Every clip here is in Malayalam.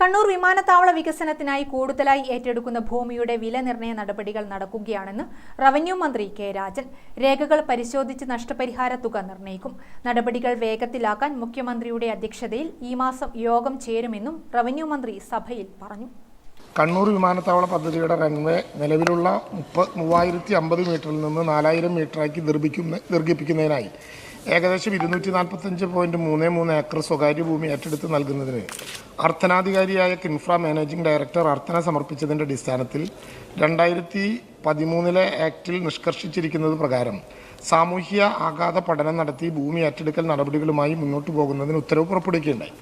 കണ്ണൂർ വിമാനത്താവള വികസനത്തിനായി കൂടുതലായി ഏറ്റെടുക്കുന്ന ഭൂമിയുടെ വില നിർണയ നടപടികൾ നടക്കുകയാണെന്ന് റവന്യൂ മന്ത്രി കെ രാജൻ. രേഖകൾ പരിശോധിച്ച് നഷ്ടപരിഹാര തുക നിർണയിക്കും നടപടികൾ വേഗത്തിലാക്കാൻ മുഖ്യമന്ത്രിയുടെ അധ്യക്ഷതയിൽ ഈ മാസം യോഗം ചേരുമെന്നും റവന്യൂ മന്ത്രി സഭയിൽ പറഞ്ഞു. കണ്ണൂർ വിമാനത്താവള പദ്ധതിയുടെ റൺവേ നിലവിലുള്ള മുപ്പ മൂവായിരത്തി അമ്പത് മീറ്ററിൽ നിന്ന് നാലായിരം മീറ്ററാക്കി ദീർഘിക്കുന്ന ദീർഘിപ്പിക്കുന്നതിനായി ഏകദേശം ഇരുന്നൂറ്റി നാൽപ്പത്തഞ്ച് പോയിന്റ് മൂന്ന് മൂന്ന് ഏക്കർ സ്വകാര്യ ഭൂമി ഏറ്റെടുത്ത് നൽകുന്നതിന് അർത്ഥനാധികാരിയായ കിൻഫ്ര മാനേജിംഗ് ഡയറക്ടർ അർത്ഥന സമർപ്പിച്ചതിന്റെ അടിസ്ഥാനത്തിൽ രണ്ടായിരത്തി പതിമൂന്നിലെ ആക്ടിൽ നിഷ്കർഷിച്ചിരിക്കുന്നത് പ്രകാരം സാമൂഹ്യ ആഘാത പഠനം നടത്തി ഭൂമി ഏറ്റെടുക്കൽ നടപടികളുമായി മുന്നോട്ട് പോകുന്നതിന് ഉത്തരവ് പുറപ്പെടുവിക്കുകയുണ്ടായി.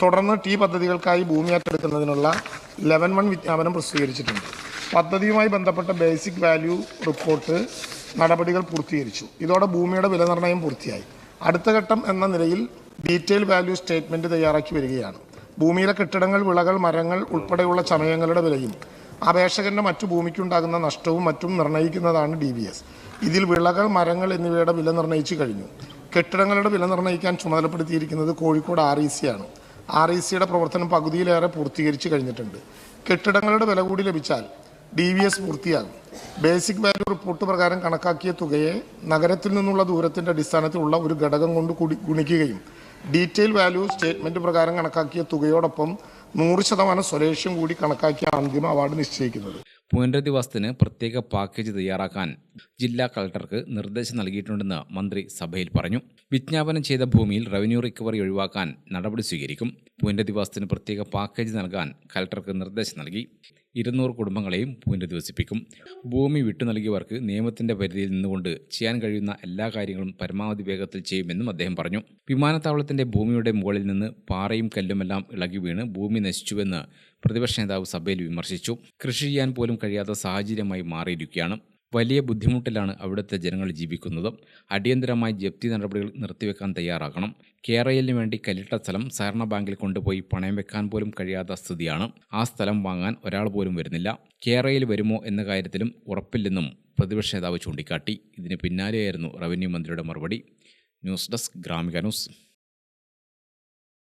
തുടർന്ന് ടി പദ്ധതികൾക്കായി ഭൂമി ഏറ്റെടുക്കുന്നതിനുള്ള ലെവൻ വൺ വിജ്ഞാപനം പ്രസിദ്ധീകരിച്ചിട്ടുണ്ട്. പദ്ധതിയുമായി ബന്ധപ്പെട്ട ബേസിക് വാല്യൂ റിപ്പോർട്ട് നടപടികൾ പൂർത്തീകരിച്ചു. ഇതോടെ ഭൂമിയുടെ വിലനിർണയം പൂർത്തിയായി. അടുത്ത ഘട്ടം എന്ന നിലയിൽ ഡീറ്റെയിൽ വാല്യൂ സ്റ്റേറ്റ്മെന്റ് തയ്യാറാക്കി വരികയാണ്. ഭൂമിയിലെ കെട്ടിടങ്ങൾ വിളകൾ മരങ്ങൾ ഉൾപ്പെടെയുള്ള ചമയങ്ങളുടെ വിലയും അപേക്ഷകന്റെ മറ്റു ഭൂമിക്കുണ്ടാകുന്ന നഷ്ടവും മറ്റും നിർണയിക്കുന്നതാണ് ഡി എസ് ഇതിൽ വിളകൾ മരങ്ങൾ എന്നിവയുടെ വില നിർണയിച്ചു കഴിഞ്ഞു. കെട്ടിടങ്ങളുടെ വില നിർണയിക്കാൻ ചുമതലപ്പെടുത്തിയിരിക്കുന്നത് കോഴിക്കോട് ആർ ഇ സി ആണ്. ആർ ഇ സിയുടെ പ്രവർത്തനം പകുതിയിലേറെ പൂർത്തീകരിച്ചു കഴിഞ്ഞിട്ടുണ്ട്. കെട്ടിടങ്ങളുടെ വില കൂടി ലഭിച്ചാൽ ഡി വി എസ് പൂർത്തിയാകും. ബേസിക് വാല്യൂ റിപ്പോർട്ട് പ്രകാരം കണക്കാക്കിയ തുകയെ നഗരത്തിൽ നിന്നുള്ള ദൂരത്തിന്റെ അടിസ്ഥാനത്തിലുള്ള ഒരു ഘടകം കൊണ്ട് കൂടി ഗുണിക്കുകയും ഡീറ്റെയിൽ വാല്യൂ സ്റ്റേറ്റ്മെന്റ് പ്രകാരം കണക്കാക്കിയ തുകയോടൊപ്പം നൂറ് ശതമാനം സ്വദേശം കൂടി കണക്കാക്കിയ അന്തിമ അവാർഡ് നിശ്ചയിക്കുന്നത്. പുനരധിവാസത്തിന് പ്രത്യേക പാക്കേജ് തയ്യാറാക്കാൻ ജില്ലാ കളക്ടർക്ക് നിർദ്ദേശം നൽകിയിട്ടുണ്ടെന്ന് മന്ത്രി സഭയിൽ പറഞ്ഞു. വിജ്ഞാപനം ചെയ്ത ഭൂമിയിൽ റവന്യൂ റിക്കവറി ഒഴിവാക്കാൻ നടപടി സ്വീകരിക്കും. പുനരധിവാസത്തിന് പ്രത്യേക പാക്കേജ് നൽകാൻ കളക്ടർക്ക് നിർദ്ദേശം നൽകി. ഇരുന്നൂറ് കുടുംബങ്ങളെയും പുനരധിവസിപ്പിക്കും. ഭൂമി വിട്ടു നൽകിയവർക്ക് നിയമത്തിന്റെ പരിധിയിൽ നിന്നുകൊണ്ട് ചെയ്യാൻ കഴിയുന്ന എല്ലാ കാര്യങ്ങളും പരമാവധി വേഗത്തിൽ ചെയ്യുമെന്നും അദ്ദേഹം പറഞ്ഞു. വിമാനത്താവളത്തിന്റെ ഭൂമിയുടെ മുകളിൽ നിന്ന് പാറയും കല്ലുമെല്ലാം ഇളകി വീണ് ഭൂമി നശിച്ചുവെന്ന് പ്രതിപക്ഷ നേതാവ് സഭയിൽ വിമർശിച്ചു. കൃഷി ചെയ്യാൻ പോലും കഴിയാത്ത സാഹചര്യമായി മാറിയിരിക്കുകയാണ്. വലിയ ബുദ്ധിമുട്ടിലാണ് അവിടുത്തെ ജനങ്ങൾ ജീവിക്കുന്നത്. അടിയന്തരമായി ജപ്തി നടപടികൾ നിർത്തിവെക്കാൻ തയ്യാറാക്കണം കേരളിന് വേണ്ടി കല്ലിട്ട സ്ഥലം സഹകരണ ബാങ്കിൽ കൊണ്ടുപോയി പണയം വെക്കാൻ പോലും കഴിയാത്ത സ്ഥിതിയാണ്. ആ സ്ഥലം വാങ്ങാൻ ഒരാൾ പോലും വരുന്നില്ല. കേരളയിൽ വരുമോ എന്ന കാര്യത്തിലും ഉറപ്പില്ലെന്നും പ്രതിപക്ഷ നേതാവ് ചൂണ്ടിക്കാട്ടി. ഇതിന് പിന്നാലെയായിരുന്നു റവന്യൂ മന്ത്രിയുടെ മറുപടി. News desk Gramika news.